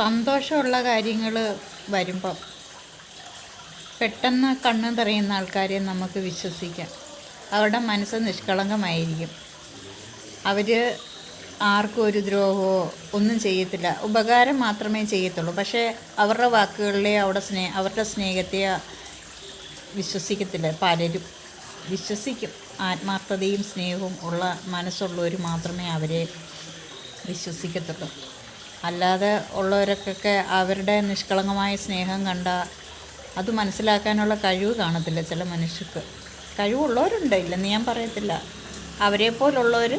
സന്തോഷമുള്ള കാര്യങ്ങൾ വരുമ്പം പെട്ടെന്ന് കണ്ണ് തറയുന്ന ആൾക്കാരെ നമുക്ക് വിശ്വസിക്കാം. അവരുടെ മനസ്സ് നിഷ്കളങ്കമായിരിക്കും. അവർ ആർക്കും ഒരു ദ്രോഹമോ ഒന്നും ചെയ്യത്തില്ല. ഉപകാരം മാത്രമേ ചെയ്യത്തുള്ളൂ. പക്ഷേ അവരുടെ വാക്കുകളിലെ അവിടെ സ്നേ അവരുടെ സ്നേഹത്തെ വിശ്വസിക്കത്തില്ല പലരും. വിശ്വസിക്കും. ആത്മാർത്ഥതയും സ്നേഹവും ഉള്ള മനസ്സുള്ളവർ മാത്രമേ അവരെ വിശ്വസിക്കത്തുള്ളൂ. അല്ലാതെ ഉള്ളവരൊക്കെ അവരുടെ നിഷ്കളങ്കമായ സ്നേഹം കണ്ട അത് മനസ്സിലാക്കാനുള്ള കഴിവ് കാണത്തില്ല ചില മനുഷ്യർക്ക്. കഴിവുള്ളവരുണ്ട് ഇല്ലെന്ന് ഞാൻ പറയത്തില്ല. അവരെ പോലുള്ളവർ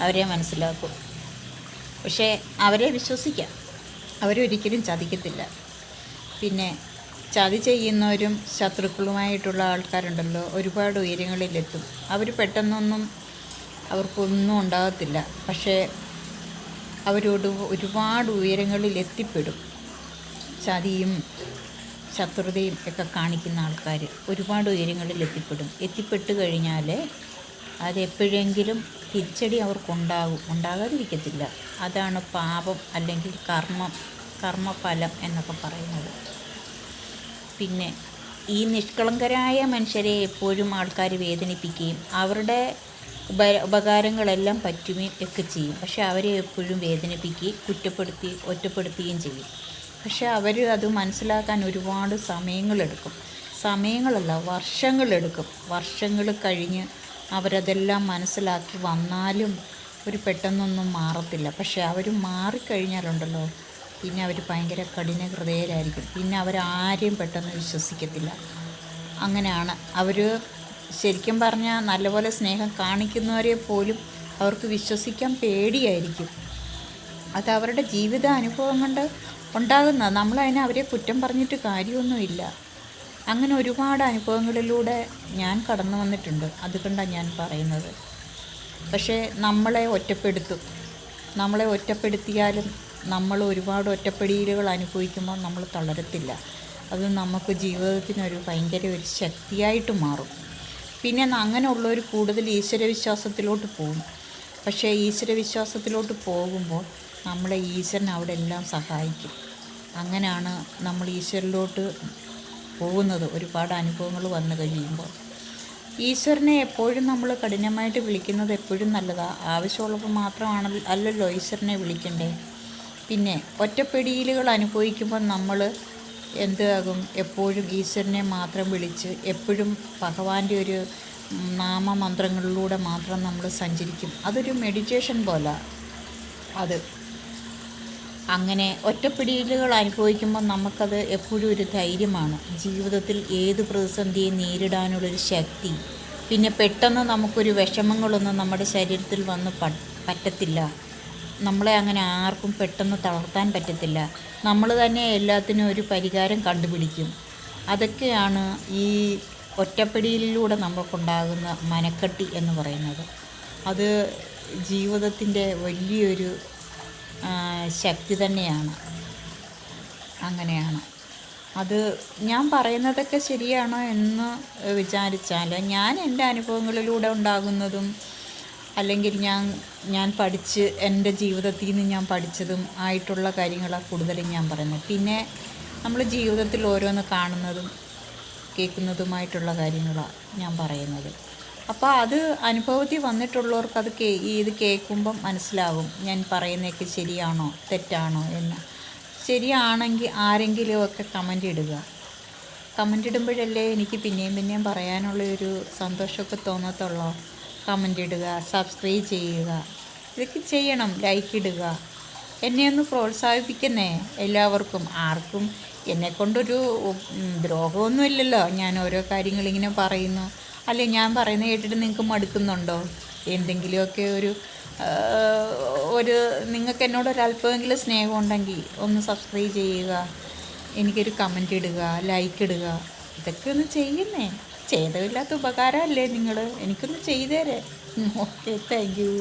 അവരെ മനസ്സിലാക്കും. പക്ഷേ അവരെ വിശ്വസിക്കാം. അവരൊരിക്കലും ചതിക്കത്തില്ല. പിന്നെ ചതി ചെയ്യുന്നവരും ശത്രുക്കളുമായിട്ടുള്ള ആൾക്കാരുണ്ടല്ലോ ഒരുപാട് ഉയരങ്ങളിലെത്തും. അവർ പെട്ടെന്നൊന്നും അവർക്കൊന്നും ഉണ്ടാകത്തില്ല. പക്ഷേ അവരോട് ഒരുപാട് ഉയരങ്ങളിൽ എത്തിപ്പെടും. ചതിയും ശത്രുതയും ഒക്കെ കാണിക്കുന്ന ആൾക്കാർ ഒരുപാട് ഉയരങ്ങളിൽ എത്തിപ്പെടും. എത്തിപ്പെട്ട് കഴിഞ്ഞാൽ അതെപ്പോഴെങ്കിലും തിരിച്ചടി അവർക്കുണ്ടാകും ഉണ്ടാകാതിരിക്കത്തില്ല. അതാണ് പാപം അല്ലെങ്കിൽ കർമ്മം കർമ്മഫലം എന്നൊക്കെ പറയുന്നത്. പിന്നെ ഈ നിഷ്കളങ്കരായ മനുഷ്യരെ എപ്പോഴും ആൾക്കാർ വേദനിപ്പിക്കുകയും അവരുടെ ഉപ ഉപകാരങ്ങളെല്ലാം പറ്റുകയും ഒക്കെ ചെയ്യും. പക്ഷെ അവരെ എപ്പോഴും വേദനിപ്പിക്കുകയും കുറ്റപ്പെടുത്തി ഒറ്റപ്പെടുത്തുകയും ചെയ്യും. പക്ഷെ അവർ അത് മനസ്സിലാക്കാൻ ഒരുപാട് സമയങ്ങളെടുക്കും. സമയങ്ങളല്ല വർഷങ്ങളെടുക്കും. വർഷങ്ങൾ കഴിഞ്ഞ് അവരതെല്ലാം മനസ്സിലാക്കി വന്നാലും ഒരു പെട്ടെന്നൊന്നും മാറത്തില്ല. പക്ഷെ അവർ മാറിക്കഴിഞ്ഞാലുണ്ടല്ലോ പിന്നെ അവർ ഭയങ്കര കഠിന ഹൃദയരായിരിക്കും പിന്നെ അവരാരെയും പെട്ടെന്ന് വിശ്വസിക്കത്തില്ല. അങ്ങനെയാണ്. അവർ ശരിക്കും പറഞ്ഞാൽ നല്ലപോലെ സ്നേഹം കാണിക്കുന്നവരെ പോലും അവർക്ക് വിശ്വസിക്കാൻ പേടിയായിരിക്കും. അത് അവരുടെ ജീവിത അനുഭവം കൊണ്ട് ഉണ്ടാകുന്ന നമ്മളതിനെ അവരെ കുറ്റം പറഞ്ഞിട്ട് കാര്യമൊന്നുമില്ല. അങ്ങനെ ഒരുപാട് അനുഭവങ്ങളിലൂടെ ഞാൻ കടന്നു വന്നിട്ടുണ്ട്. അതുകൊണ്ടാണ് ഞാൻ പറയുന്നത്. പക്ഷേ നമ്മളെ ഒറ്റപ്പെടുത്തും. നമ്മളെ ഒറ്റപ്പെടുത്തിയാലും നമ്മൾ ഒരുപാട് ഒറ്റപ്പെടിയിലുകൾ അനുഭവിക്കുമ്പോൾ നമ്മൾ തളരത്തില്ല. അത് നമുക്ക് ജീവിതത്തിനൊരു ഭയങ്കര ഒരു ശക്തിയായിട്ട് മാറും. പിന്നെ അങ്ങനെയുള്ളവർ കൂടുതൽ ഈശ്വരവിശ്വാസത്തിലോട്ട് പോകും. പക്ഷേ ഈശ്വരവിശ്വാസത്തിലോട്ട് പോകുമ്പോൾ നമ്മളെ ഈശ്വരൻ അവിടെ എല്ലാം സഹായിക്കും. അങ്ങനെയാണ് നമ്മൾ ഈശ്വരനിലോട്ട് പോകുന്നത്. ഒരുപാട് അനുഭവങ്ങൾ വന്നു കഴിയുമ്പോൾ. ഈശ്വരനെ എപ്പോഴും നമ്മൾ കഠിനമായിട്ട് വിളിക്കുന്നത് എപ്പോഴും നല്ലതാണ് ആവശ്യമുള്ളപ്പോൾ മാത്രമാണ് അല്ലല്ലോ ഈശ്വരനെ വിളിക്കണ്ടേ. പിന്നെ ഒറ്റപ്പെടിയിലുകൾ അനുഭവിക്കുമ്പോൾ നമ്മൾ എന്താകും എപ്പോഴും ഈശ്വരനെ മാത്രം വിളിച്ച് എപ്പോഴും ഭഗവാന്റെ ഒരു നാമമന്ത്രങ്ങളിലൂടെ മാത്രം നമ്മൾ സഞ്ചരിക്കും. അതൊരു മെഡിറ്റേഷൻ പോലെ അത്. അങ്ങനെ ഒറ്റപ്പിടിയിലുകൾ അനുഭവിക്കുമ്പോൾ നമുക്കത് എപ്പോഴും ഒരു ധൈര്യമാണ്. ജീവിതത്തിൽ ഏത് പ്രതിസന്ധിയെ നേരിടാനുള്ളൊരു ശക്തി. പിന്നെ പെട്ടെന്ന് നമുക്കൊരു വിഷമങ്ങളൊന്നും നമ്മുടെ ശരീരത്തിൽ വന്ന് പറ്റത്തില്ല. നമ്മളെ അങ്ങനെ ആർക്കും പെട്ടെന്ന് തളർത്താൻ പറ്റത്തില്ല. നമ്മൾ തന്നെ എല്ലാത്തിനും ഒരു പരിഹാരം കണ്ടുപിടിക്കും. അതൊക്കെയാണ് ഈ ഒറ്റപ്പെടിയിലൂടെ നമുക്കുണ്ടാകുന്ന മനക്കെട്ടി എന്ന് പറയുന്നത്. അത് ജീവിതത്തിന്റെ വലിയൊരു ശക്തി തന്നെയാണ്. അങ്ങനെയാണ്. അത് ഞാൻ പറയുന്നതൊക്കെ ശരിയാണോ എന്ന് വിചാരിച്ചാൽ ഞാൻ എന്റെ അനുഭവങ്ങളിലൂടെ ഉണ്ടാകുന്നതും അല്ലെങ്കിൽ ഞാൻ ഞാൻ പഠിച്ച് എന്റെ ജീവിതത്തിൽ നിന്ന് ഞാൻ പഠിച്ചതും ആയിട്ടുള്ള കാര്യങ്ങളാണ് കൂടുതലും ഞാൻ പറയുന്നത്. പിന്നെ നമ്മൾ ജീവിതത്തിൽ ഓരോന്ന് കാണുന്നതും കേൾക്കുന്നതുമായിട്ടുള്ള കാര്യങ്ങളാണ് ഞാൻ പറയുന്നത്. അപ്പോൾ അത് അനുഭവത്തിൽ വന്നിട്ടുള്ളവർക്ക് അത് കേ ഇത് കേൾക്കുമ്പം മനസ്സിലാകും ഞാൻ പറയുന്നതൊക്കെ ശരിയാണോ തെറ്റാണോ എന്ന്. ശരിയാണെങ്കിൽ ആരെങ്കിലുമൊക്കെ കമന്റ് ഇടുക. കമന്റ് ഇടുമ്പോഴല്ലേ എനിക്ക് പിന്നെയും പിന്നെയും പറയാനുള്ള ഒരു സന്തോഷമൊക്കെ തോന്നത്തുള്ളൂ. കമന്റ് ഇടുക സബ്സ്ക്രൈബ് ചെയ്യുക. ഇതൊക്കെ ചെയ്യണം ലൈക്ക് ഇടുക. എന്നെ ഒന്ന് പ്രോത്സാഹിപ്പിക്കുന്നേ എല്ലാവർക്കും ആർക്കും എന്നെക്കൊണ്ടൊരു ദ്രോഹമൊന്നുമില്ലല്ലോ. ഞാൻ ഓരോ കാര്യങ്ങളിങ്ങനെ പറയുന്നു. അല്ലെ ഞാൻ പറയുന്നത് കേട്ടിട്ട് നിങ്ങൾക്ക് മടുക്കുന്നുണ്ടോ? എന്തെങ്കിലുമൊക്കെ ഒരു ഒരു നിങ്ങൾക്ക് എന്നോട് ഒരല്പമെങ്കിലും സ്നേഹം ഉണ്ടെങ്കിൽ ഒന്ന് സബ്സ്ക്രൈബ് ചെയ്യുക. എനിക്കൊരു കമന്റ് ഇടുക ലൈക്ക് ഇടുക. ഇതൊക്കെ ഒന്ന് ചെയ്യുന്നേ. ചെയ്തമില്ലാത്ത ഉപകാരമല്ലേ നിങ്ങൾ എനിക്കൊന്ന് ചെയ്തേരെ. Okay thank you